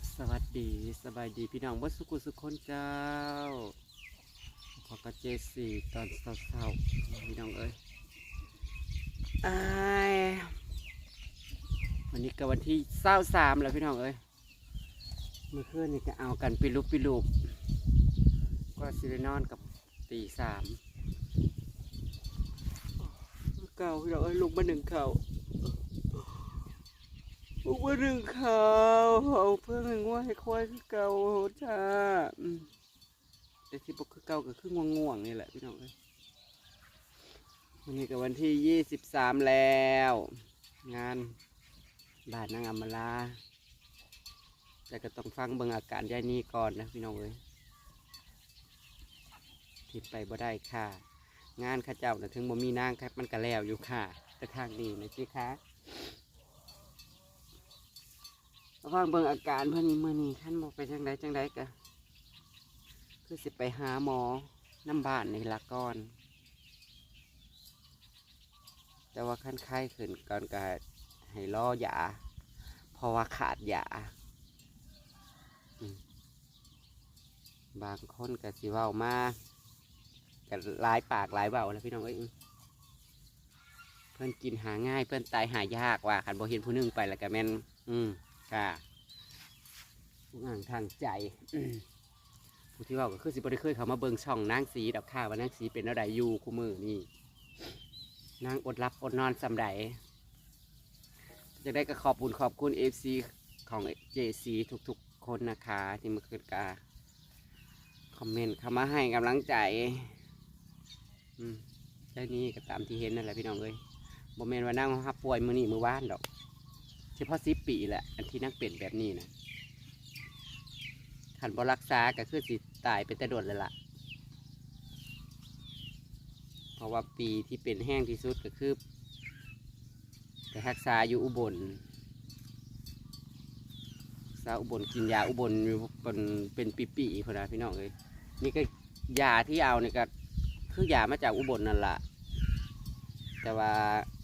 บสวัสดีสบายดีพี่น้องวัดสุกุสุคนเจ้า ขอกระเจสี่ตอนเศร้าๆพี่น้องเอ้ยอายวันนี้ก็วันที่เศร้าสามแล้วพี่น้องเอ้ยเมื่อคืนนี่ก็เอากันไปลุกไปลูบก็สิได้นอนกับตีสามเก่าพี่น้องเอ้ยลุกมาหนึ่งเข่า ลูกว่าหนึ่งเขาเอาเพื่อนให้ง่วงให้ควายคือเก่าจ้าอืมแต่ที่บอกคือเก่าก็คือง่วงง่วงๆนี่แหละพี่น้องเอ้ยวันนี้ก็วันที่ยี่สิบสามแล้ว งานบ้านนางอมาลาแต่ก็ต้องฟังเบิ่งอาการยายนี่ก่อนนะพี่น้องเอ้ยทิดไปบ่ได้ค่ะ งานข้าเจ้านะถึงบ่มีนางครับมันก็แล้วอยู่ค่ะ แต่ทางนี้นะจีคะ ฟังเบิ่งอาการเพิ่นนี่มื้อนี้ท่านบอกไปจังไดจังไดกะคือสิไปหาหมอน้ำบานนี่ละก่อน แต่ว่าขั้นไข้ขึ้นก่อนก็ให้รอยาเพราะว่าขาดยาบางคนก็สิเว้ามาก็ลายปากลายเว้าแล้วพี่น้องเอ้ยเพื่อนกินหาง่ายเพื่อนตายหายากว่าคันบ่เห็นผู้หนึงไปแล้วก็แม่นอืม ค่ะผู้อ่างทางใจผู้ที่ว่าก็คือสิบริเคยเขามาเบิ่งช่องนางสีดอกข้าว่านางสีเป็นอะไรอยู่คู่มือนี่นางอดรับอดนอนสำใดจะได้ก็ขอบคุณขอบคุณเอฟซีของเจซีทุกๆคนนะคะ ที่มาเกิดกาคอมเมนต์เข้ามาให้กำลังใจ อืมแค่นี้ก็ตามที่เห็นนั่นแหละพี่น้องเอ้ยบ่แมนว่านั่งฮับป่วยมือนี่มือว่านดอก เฉพาะสิบปีแหละ อันที่นักเป็นแบบนี้นะขันบรักษาก็คือสิตายไปแต่โดดเลยล่ะ เพราะว่าปีที่เป็นแห้งที่สุดก็คือไปรักษาอยู่อุบลรักษาอุบลกินยาอุบลอยู่เป็นเป็นปีๆพอนะพี่น้องเลยนี่ก็ยาที่เอาเนี่ยก็คือยามาจากอุบลนั่นแหละแต่ว่า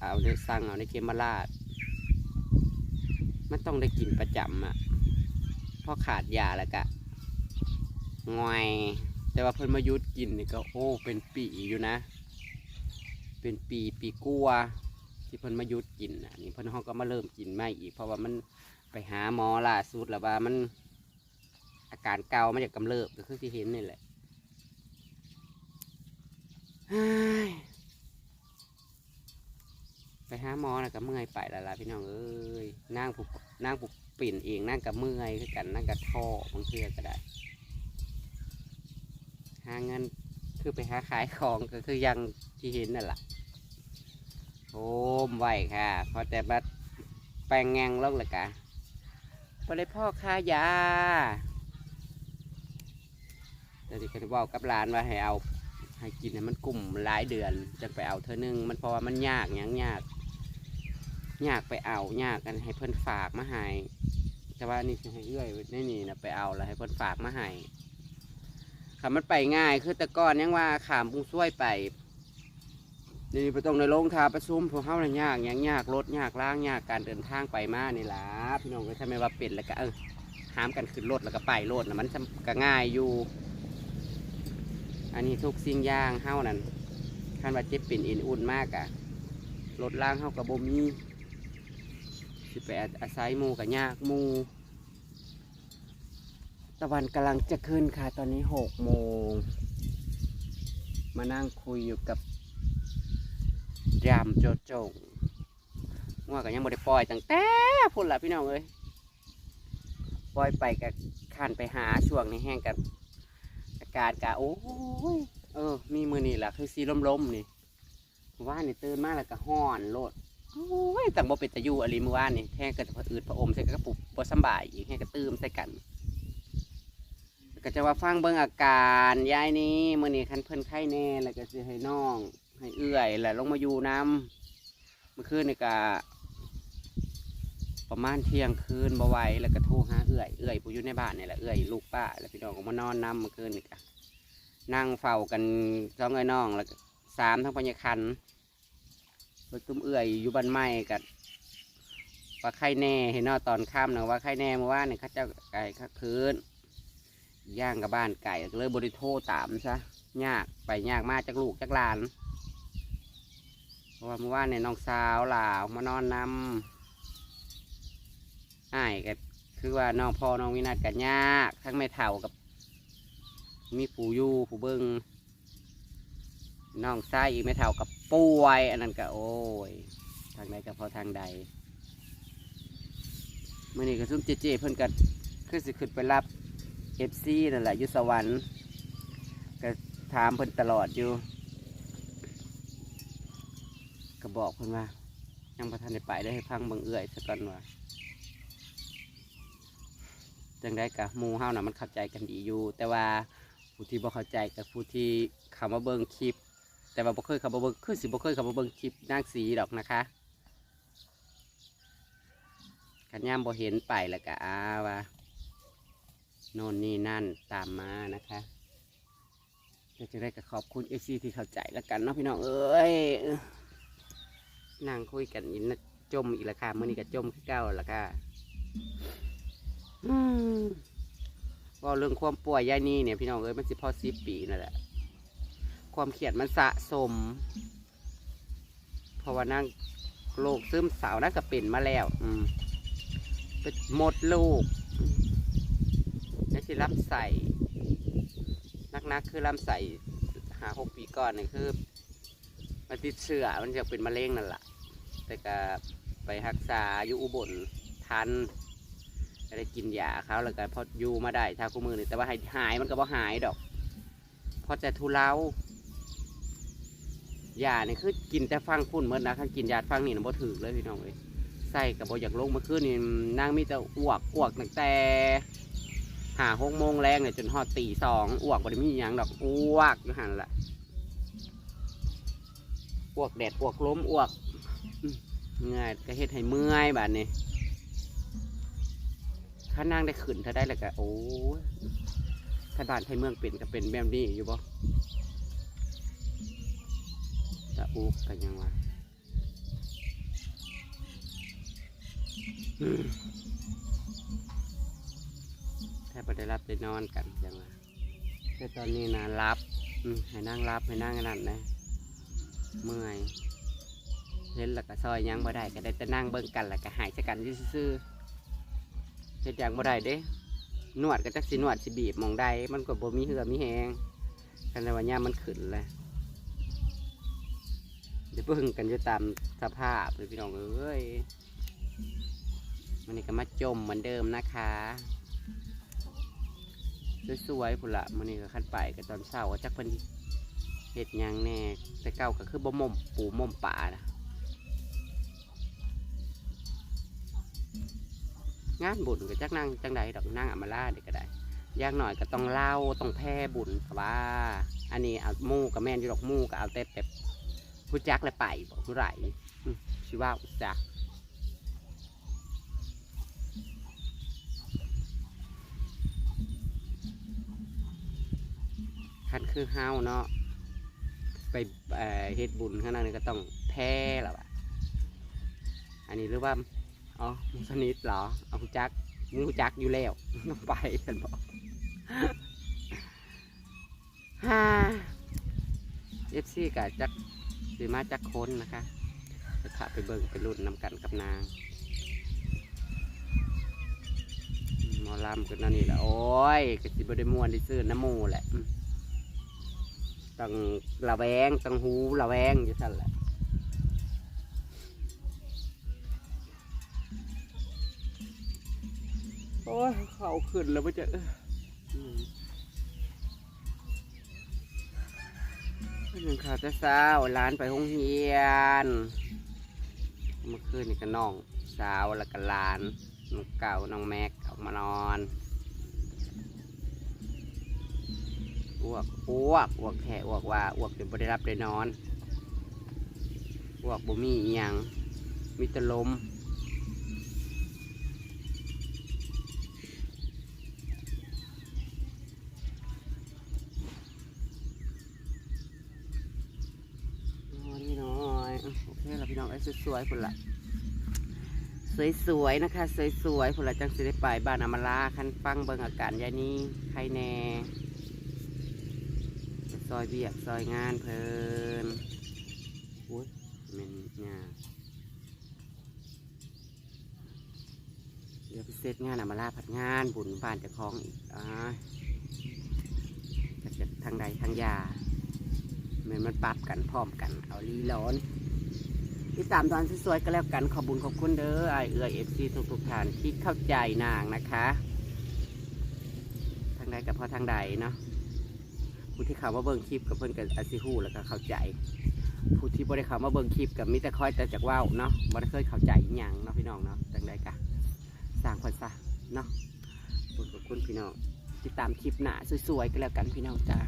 เอาได้สั่งเอาในเคมาราด มันต้องได้กินประจำอะเพราะขาดยาแล้วก็งอย แต่ว่าเพิ่นมายุดกินนี่ก็โอ้เป็นปีอยู่นะ เป็นปีปีกลัวที่เพิ่นมายุดกินนะนี่เพิ่นเขาก็มาเริ่มกินไม่อีก เพราะว่ามันไปหาหมอล่าสุดแล้วว่ามัน อาการเกามาจากกำเริบก็คือที่เห็นนี่แหละไปหาหมอนะก็เมื่อยไปและล่ะพี่น้องเอ้ย นั่งผูกนั่งผูกปิ่นเองนั่งกับเมื่อยคือกันนั่งกับท่อบางเทือก็ได้ หาเงินคือไปหาขายของก็คือยังที่เห็นนั่นแหละโอ้มไหวค่ะพอแต่บัดแปลงแงงลงเลยกะพอได้พ่อค้ายาแต่ที่เขาบอกกับร้านว่าให้เอาให้กินให้มันกลุ่มหลายเดือนจะไปเอาเธอหนึงมันเพราะว่ามันยากยังยาก ยากไปเอายากกันให้เพิ่นฝากมาให้แต่ว่านี่คือให้เอื้อยในนี่นะไปเอาแล้วให้เพิ่นฝากมาให้ค่ะมันไปง่ายคือแต่ก่อนยังว่าขามปุงช่วยไปนี่ไปตรงในโรงทาประชุมพวกเขาเนี่ยยากยังยากรถยากล่างยากการเดินทางไปมานี่ล่ะพี่น้องก็ทำไมว่าเป็นแล้วก็เออหามกันขึ้นรถแล้วก็ไปรถนะมันก็ง่ายอยู่ อันนี้ทุกสิ่งย่างเฮานั่นคันว่าเจ็บเป็นอินอุ่นมากอะรถล่างเฮากับบ่มี สิไปอาศัยหมูกับยากหมูตะวันกำลังจะขึ้นค่ะตอนนี้หกโมง มานั่งคุยอยู่กับยามโจโจงว่ากันยังบ่ได้ปล่อยตั้งแต่พุ่นละพี่น้องเอ้ยปล่อยไปกับขันไปหาช่วงนี้แห้งกัน อากาศกะโอ้ยเออ มีมือนี่แหละคือสีลมๆนี่ว่านนี่ตื่นมากแล้วก็ห้อนโลด โอ้ยต่างบ่เป็นตะยูอะไรเมื่อวานนี่แห้งก็ผะอืดผะอมใส่กระปุกบ่สำบายอีกแห้งก็ตื่มใส่กันก็จะว่าฟังเบิ่งอาการยายนี้มื้อนี้คันเพิ่นไข้แน่แล้วก็สิให้น้อง ให้เอื้อยแล้วลงมาอยู่น้ำเมื่อคืนนี่ก็ประมาณเที่ยงคืนบ่ไหวแล้วก็โทรหาเอื้อยเอื้อยผู้อยู่ในบ้านนี่แหละเอื้อยลูกป้าแล้วพี่น้องก็มานอนน้ำเมื่อคืนนี่ก็นั่งเฝ้ากันสองเอ้ยน้องแล้วสามทั้งพญาคัน เบิกตุ้มเอื้อยอยู่บ้านไม้กับว่าไข่แน่เห็นเนาะตอนค่ำนะว่าไข่แน่เมื่อวานเนี่ยเขาเจ้าไก่เขาคืนย่างกับบ้านไก่ก็เลยบริโทรตามซะยากไปยากมากจากลูกจากหลานเพราะว่าเมื่อวานเนี่ยน้องสาวหลาวมานอนนำอ้ายก็คือว่าน้องพ่อน้องวินัทกันยากทั้งแม่เฒ่ากับ มีผู้อยู่ผู้เบิ้ง น้องไส้อีกแม่เฒ่ากับป่วย อันนั้นก็โอ้ย ทางใดก็พอทางใดเมื่อนี้ก็ซุ่มเจเจเพิ่นก็คือสิขึ้นไปรับเอฟซีนั่นแหละยุสวรรค์ก็ถามเพิ่นตลอดอยู่ก็บอกเพิ่นว่า ยังประทันได้ไปได้ให้พังเบังเอื่อยสักก่อนว่าจังได้กับมูเฮาน่ะมันเข้าใจกันดีอยู่ แต่ว่าผู้ที่บ่เข้าใจกับผู้ที่เข้ามาเบิ่งคลิป แต่ว่าบ่เคยเข้ามาเบิ่งคือสิบ่เคยเข้ามาเบิ่งคลิปนางสีดอกนะคะขันย่ามบ่เห็นไปแล้วก็อาว่าโน่นนี่นั่นตามมานะคะก็จะได้ก็ขอบคุณเอซีที่เข้าใจแล้วกันเนาะพี่น้องเอ้ยนั่งคุยกันอินนะจมอีกล้วค่ะมื่อนี้ก็จมคือเก่าล้วค่ะอืมเว่าเรื่องความป่วยยายนี่เนี่ยพี่น้องเอ้ยมันสิพอสิบปีนั่นแหละ ความเครียดมันสะสม เพราะว่านั่งโรคซึมเศร้าน่าจะเป็นมาแล้ว อืมหมดลูกนี่สิลำใส่นักๆคือลำใส่หาหกปีก่อนนี่คือมันติดเชื้อมันจะเป็นมะเร็งนั่นแหละแต่ก็ไปรักษาอยู่อุบลทันได้กินยาเขาแล้วก็พออยู่มาได้ทาคู่มือนี่แต่ว่าให้หายมันก็บ่หายดอก พอจะทุเลา ยาเนี่ยคือกินแต่ฟังพุ่นเมื่อนะถ้ากินยาฟังนี่นะบ่ถือเลยพี่น้องเลยใส่กับบ่อยากลงเมื่อคืนนี่นางมีแต่อ้วกอ้วกตั้งแต่หาหกโมงแรงเนี่ยจนฮอดตีสองอ้วกบ่ได้มีอย่างดอกอ้วกอยู่หันละอ้วกแดดอ้วกล้มอ้วกง่ายก็เฮ็ดให้เมื่อยบาดนี้ถ้านางได้ขึ้นถ้าได้แล้วก็โอ้ยถ้าบ้านไทยเมืองเป็นก็เป็นแบบนี้อยู่บ่ จะอุกกันยังวะอืมแทบไม่ได้รับได้นอนกันยังวะแต่ตอนนี้นะรับให้นั่งรับให้นั่งนาดนนะเมื่อยเห็นแล้วก็ซอยยังบ่ได้ก็ได้แต่นั่งเบิ่งกันแล้วก็หายจากกันซื่อๆเฮ็ดหยังบ่ได้เด้นวดก็จักสินวดสิบีบมองใดมันก็บ่มีเหือมีแหงกันเลยว่าย่ามันขึ้นเลย ดี๋ยวเบิ่งกันจะตามสภาพเลยพี่น้องเอ้ยมันนี่ก็มาจมเหมือนเดิมนะคะสวยๆพุ่นละมันนี่ก็ขั้นไปกับตอนเช้าก็จักเพิ่นเห็ดยังแน่แต่เก่าก็คือบ่มมปูมมป่านะงานบุญก็จักนั่งจังใดดอกนั่งอามาลาเด็กก็ได้ยากหน่อยก็ต้องเล่าต้องแพ่บุญแต่ว่า อันนี้เอามู่กับแม่นอยู่ดอกมู่ก็เอาแต่แต่ ผู้จักเลยไปบอกผู้ไรอืมชิว่าอุจักคันคือเฮาเนาะไปเฮ็ดบุญข้างหน้านี่ก็ต้องแพ้แล้วะอันนี้หรือว่าอ๋อมุสนิทเหรอเอาผู้จักมึงผู้จักอยู่แล้วต้องไปฉันบอกฮ่าเอฟซีกับจัก สีมาจากคนนะคะจะขับไปเบิ่งไปรุ่นนำกันกับนางหมอลำกันนั่นนี่แหละโอ้ยกสิบได้มวนได้ซื้อน้ำมูแหละต้องระแวงต้องหูระแวงอยู่สั่นแหละโอ้ยเขาขึ้นแล้วไม่จะ เอ้ออืมหนึ่งข่าวจะเศร้าร้านไปห้องเฮียนเมื่อคืนนี่ก็น้องสาวแล้วก็หลานน้องเก่าน้องแม็กออกมานอนอ้วกอ้วกอ้วกแค่อ้วกว่าอ้วกจนบ่ได้รับได้นอนอ้วกบ่มีอหยังมีแต่ลมนอนนี่น้อยอะ โอเคแล้วพี่น้องไอ้สวยๆคนละสวยๆนะคะ สวยๆพวกเราจังสิได้ไปบ้านอมาลาคันฟังเบิงอาการยายนี้ใครแน่ซอยเบียกซอยงานเพลินอุ้ยแมันงานเดี๋ยวไปเซตงานอมาลาผัดงานบุญบ้านจะคล้องอีกอ่าจะจะทางใดทางยาเหมือนมันปรับกันพร้อมกันเอาลีร้อน ติดตามตอนสวยๆก็แล้วกันขอบุญขอบคุณเด้อไอเอือเอฟซีทุกๆท่านที่เข้าใจนางนะคะ ทางใดกับพอทางใดเนาะผู้ที่เขามาเบิ่งคลิปกับเพิ่อนกับอาซิฮูแล้วก็เข้าใจ ผู้ที่บ่ได้เขามาเบิ่งคลิปกับมิต่คอยแต่จากว่าวเนาะบ่ได้เคยเข้าใจอย่างเนาะพี่น้องเนาะทางใดกะสร้างคนซะเนาะขอบคุณขอบคุณพี่น้องติดตามคลิปหน้าสวยๆก็แล้วกันพี่น้องจ้า